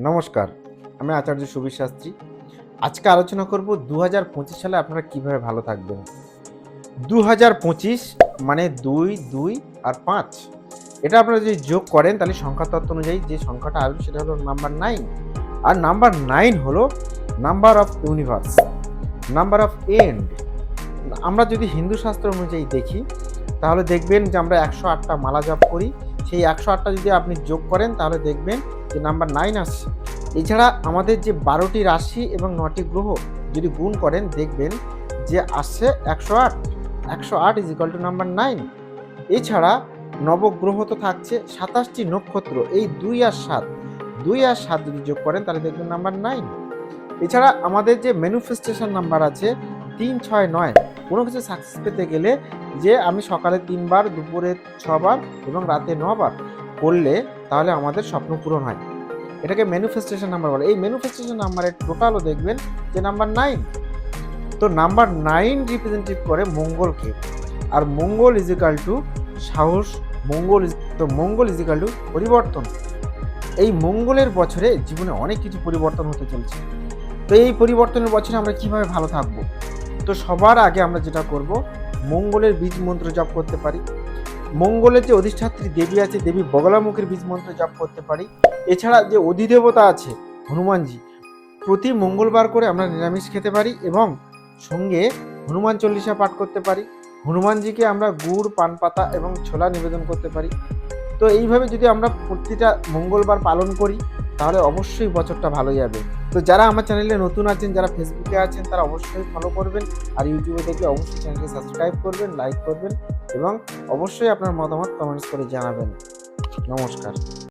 নমস্কার, আমি আচার্য সুবীর শাস্ত্রী। আজকে আলোচনা করব দু হাজার পঁচিশ সালে আপনারা কীভাবে ভালো থাকবেন। দু হাজার পঁচিশ মানে দুই দুই আর পাঁচ। এটা আপনারা যদি যোগ করেন, তাহলে সংখ্যা তত্ত্ব অনুযায়ী যে সংখ্যাটা আসবে সেটা হলো নাম্বার নাইন। আর নাম্বার নাইন হলো number of universe, number of end. আমরা যদি হিন্দু শাস্ত্র অনুযায়ী দেখি, তাহলে দেখবেন যে আমরা একশো আটটা মালা জপ করি। সেই একশো আটটা যদি আপনি যোগ করেন, তাহলে দেখবেন যে নাম্বার নাইন আসছে এছাড়া আমাদের যে বারোটি রাশি এবং নটি গ্রহ যদি গুণ করেন, দেখবেন যে আসছে একশো আট। একশো আট is equal to number nine এছাড়া নবগ্রহ তো থাকছে সাতাশটি নক্ষত্র, এই দুই আর সাত। দুই আর সাত যদি যোগ করেন, তাহলে দেখবেন নাম্বার নাইন এছাড়া আমাদের যে ম্যানিফেস্টেশন নাম্বার আছে, তিন, ছয়, নয়, কোনো কিছু সাকসেস পেতে গেলে যে আমি সকালে তিনবার, দুপুরে ছবার এবং রাতে নবার করলে তাহলে আমাদের স্বপ্ন পূরণ হয়। এটাকে ম্যানুফেস্টেশন নাম্বার বলে। এই ম্যানিফেস্টেশন নাম্বারের টোটালও দেখবেন যে নাম্বার নাইন তো নাম্বার নাইন রিপ্রেজেন্টেটিভ করে মঙ্গলকে আর মঙ্গল ইজিক্যাল টু সাহস, মঙ্গল তো মঙ্গল ইজিক্যাল টু পরিবর্তন। এই মঙ্গলের বছরে জীবনে অনেক কিছু পরিবর্তন হতে চলছে। তো এই পরিবর্তনের বছরে আমরা কীভাবে ভালো থাকব? তো সবার আগে আমরা যেটা করব, মঙ্গলের বীজ মন্ত্র জপ করতে পারি। মঙ্গলের যে অধিষ্ঠাত্রী দেবী আছে, দেবী বগলামুখের বীজ মন্ত্র জপ করতে পারি। এছাড়া যে অধিদেবতা আছে, হনুমানজি, প্রতি মঙ্গলবার করে আমরা নিরামিষ খেতে পারি এবং সঙ্গে হনুমান চল্লিশা পাঠ করতে পারি। হনুমানজিকে আমরা গুড় পান পাতা এবং ছোলা নিবেদন করতে পারি। তো এইভাবে যদি আমরা প্রতিটা মঙ্গলবার পালন করি, তাহলে অবশ্যই বছরটা ভালো যাবে। তো যারা আমার চ্যানেলে নতুন আছেন, যারা ফেসবুকে আছেন, তারা অবশ্যই ফলো করবেন। আর ইউটিউবে দেখলে অবশ্যই চ্যানেলকে সাবস্ক্রাইব করবেন লাইক করবেন। এবং অবশ্যই আপনার মতামত কমেন্টস করে জানাবেন। নমস্কার।